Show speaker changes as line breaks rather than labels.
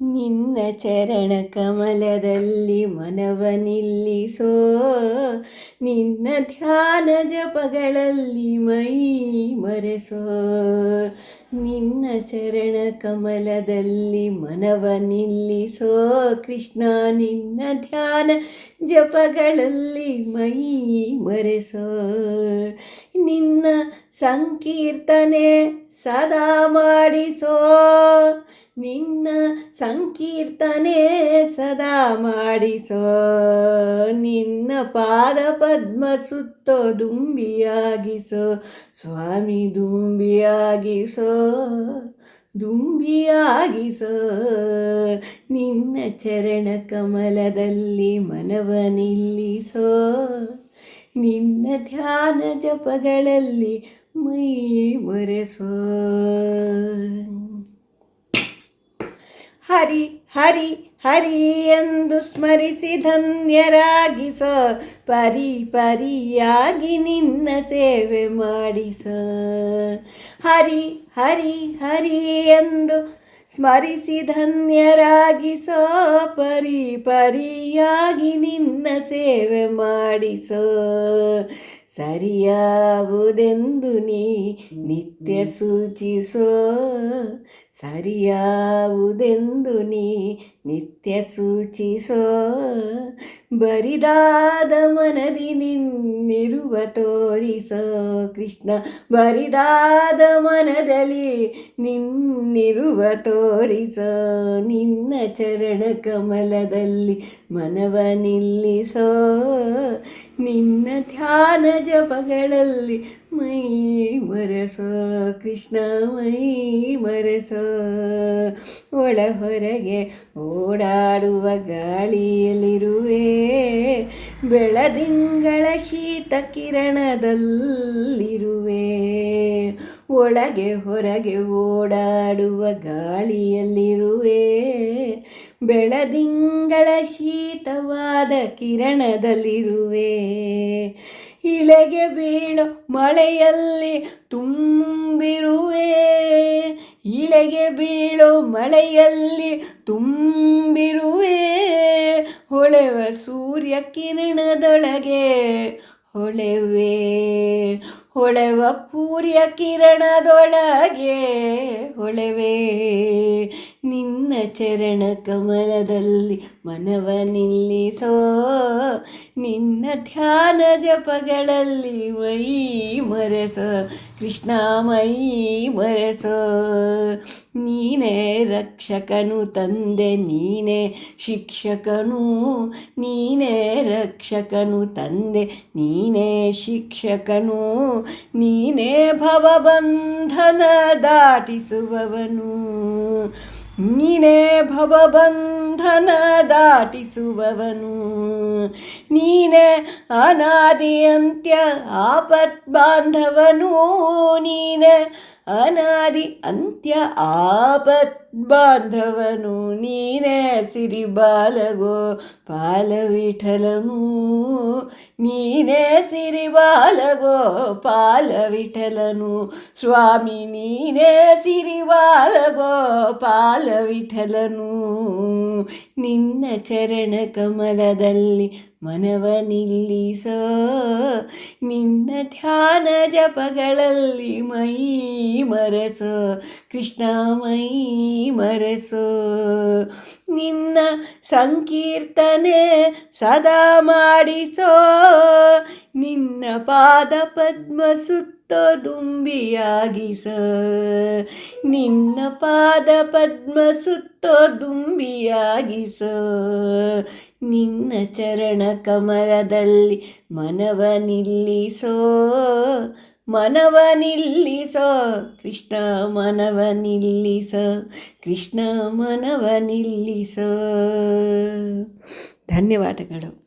ನಿನ್ನ ಚರಣ ಕಮಲದಲ್ಲಿ ಮನವ ನಿಲ್ಲಿಸೋ ನಿನ್ನ ಧ್ಯಾನ ಜಪಗಳಲ್ಲಿ ಮೈ ಮರೆಸೋ. ನಿನ್ನ ಚರಣ ಕಮಲದಲ್ಲಿ ಮನವ ನಿಲ್ಲಿಸೋ ಕೃಷ್ಣ, ನಿನ್ನ ಧ್ಯಾನ ಜಪಗಳಲ್ಲಿ ಮೈ ಮರೆಸೋ. ನಿನ್ನ ಸಂಕೀರ್ತನೆ ಸದಾ ಮಾಡಿಸೋ. ನಿನ್ನ ಸಂಕೀರ್ತನೆ ಸದಾ ಮಾಡಿಸೋ. ನಿನ್ನ ಪಾದ ಪದ್ಮ ಸುತ್ತೋ ದುಂಬಿಯಾಗಿಸೋ. ಸ್ವಾಮಿ ದುಂಬಿಯಾಗಿಸೋ ದುಂಬಿಯಾಗಿಸೋ. ನಿನ್ನ ಚರಣ ಕಮಲದಲ್ಲಿ ಮನವ ನಿಲ್ಲಿಸೋ ನಿನ್ನ ಧ್ಯಾನ ಜಪಗಳಲ್ಲಿ ಮೈ ಮರೆಸೋ. ಹರಿ ಹರಿ ಹರಿ ಎಂದು ಸ್ಮರಿಸಿ ಧನ್ಯರಾಗಿಸ ಪರಿ, ಪರಿಯಾಗಿ ನಿನ್ನ ಸೇವೆ ಮಾಡಿಸ ಹರಿ ಹರಿ ಹರಿ ಎಂದು ಸ್ಮರಿಸಿ ಧನ್ಯರಾಗಿಸ ಪರಿ, ಪರಿಯಾಗಿ ನಿನ್ನ ಸೇವೆ ಮಾಡಿಸೋ ಸರಿಯಾವುದೆಂದು ನೀ ನಿತ್ಯ ಸೂಚಿಸೋ ಸರಿಯಾವುದೆಂದು ನೀ ನಿತ್ಯ ಸೂಚಿಸೋ ಬರಿದಾದ ಮನದಿ ನಿನ್ನಿರುವ ತೋರಿಸೋ ಕೃಷ್ಣ, ಬರಿದಾದ ಮನದಲ್ಲಿ ನಿನ್ನಿರುವ ತೋರಿಸೋ ನಿನ್ನ ಚರಣ ಕಮಲದಲ್ಲಿ ಮನವ ನಿಲ್ಲಿಸೋ ನಿನ್ನ ಧ್ಯಾನ ಜಪಗಳಲ್ಲಿ ಮೈ ಮರೆಸೋ ಕೃಷ್ಣ, ಮೈ ಮರೆಸೋ ಒಳ ಹೊರಗೆ ಓಡಾಡುವ ಗಾಳಿಯಲ್ಲಿರುವೆ. ಬೆಳದಿಂಗಳ ಶೀತ ಕಿರಣದಲ್ಲಿರುವೆ. ಒಳಗೆ ಹೊರಗೆ ಓಡಾಡುವ ಗಾಳಿಯಲ್ಲಿರುವೆ. ಬೆಳದಿಂಗಳ ಶೀತವಾದ ಕಿರಣದಲ್ಲಿರುವೆ. ಇಳೆಗೆ ಬೀಳೋ ಮಳೆಯಲ್ಲಿ ತುಂಬಿರುವೆ. ಇಳೆಗೆ ಬೀಳೋ ಮಳೆಯಲ್ಲಿ ತುಂಬಿರುವೆ. ಹೊಳೆವ ಸೂರ್ಯ ಕಿರಣದೊಳಗೆ ಹೊಳೆವೆ. ಹೊಳೆವ ಸೂರ್ಯ ಕಿರಣದೊಳಗೆ ಹೊಳೆವೆ. ನಿನ್ನ ಚರಣ ಕಮಲದಲ್ಲಿ ಮನವ ನಿಲ್ಲಿಸೋ ನಿನ್ನ ಧ್ಯಾನ ಜಪಗಳಲ್ಲಿ ಮೈ ಮರೆಸೋ. ಕೃಷ್ಣ ಮೈ ಮರೆಸೋ. ನೀನೇ ರಕ್ಷಕನು ತಂದೆ, ನೀನೇ ಶಿಕ್ಷಕನು. ನೀನೇ ರಕ್ಷಕನು ತಂದೆ, ನೀನೇ ಶಿಕ್ಷಕನು. ನೀನೇ ಭವಬಂಧನ ದಾಟಿಸುವವನು. ನೀನೇ ಭವಬಂಧನ ದಾಟಿಸುವವನು. ನೀನೇ ಅನಾದಿ ಅಂತ್ಯ ಆಪತ್ ಬಾಂಧವನು. ನೀನೇ ಅನಾದಿ ಅಂತ್ಯ ಆಪತ್ ಬಾಂಧವನು ನೀನೇ ಸಿರಿ ಬಾಲಗೋ ಪಾಲವಿಠಲನು. ನೀನೇ ಸಿರಿ ಬಾಲಗೋ ಪಾಲವಿಠಲನು. ಸ್ವಾಮಿ, ನೀನೇ ಸಿರಿ ಬಾಲಗೋ ಪಾಲವಿಠಲನು. ನಿನ್ನ ಚರಣ ಕಮಲದಲ್ಲಿ ಮನವ ನಿಲ್ಲಿಸೋ ನಿನ್ನ ಧ್ಯಾನ ಜಪಗಳಲ್ಲಿ ಮೈ ಮರೆಸೋ, ಕೃಷ್ಣ ಮೈ ಮರೆಸೋ. ನಿನ್ನ ಸಂಕೀರ್ತನೆ ಸದಾ ಮಾಡಿಸೋ, ನಿನ್ನ ಪಾದ ಪದ್ಮ ಸುತ್ತೋ ದುಂಬಿಯಾಗಿಸ ನಿನ್ನ ಪಾದ ಪದ್ಮ ಸುತ್ತೋ ದುಂಬಿಯಾಗಿಸ ನಿನ್ನ ಚರಣ ಕಮಲದಲ್ಲಿ ಮನವ ನಿಲ್ಲಿಸೋ ಮನವ ನಿಲ್ಲಿಸೋ, ಕೃಷ್ಣ ಮನವ ನಿಲ್ಲಿಸ, ಕೃಷ್ಣ ಮನವ ನಿಲ್ಲಿಸೋ. ಧನ್ಯವಾದಗಳು.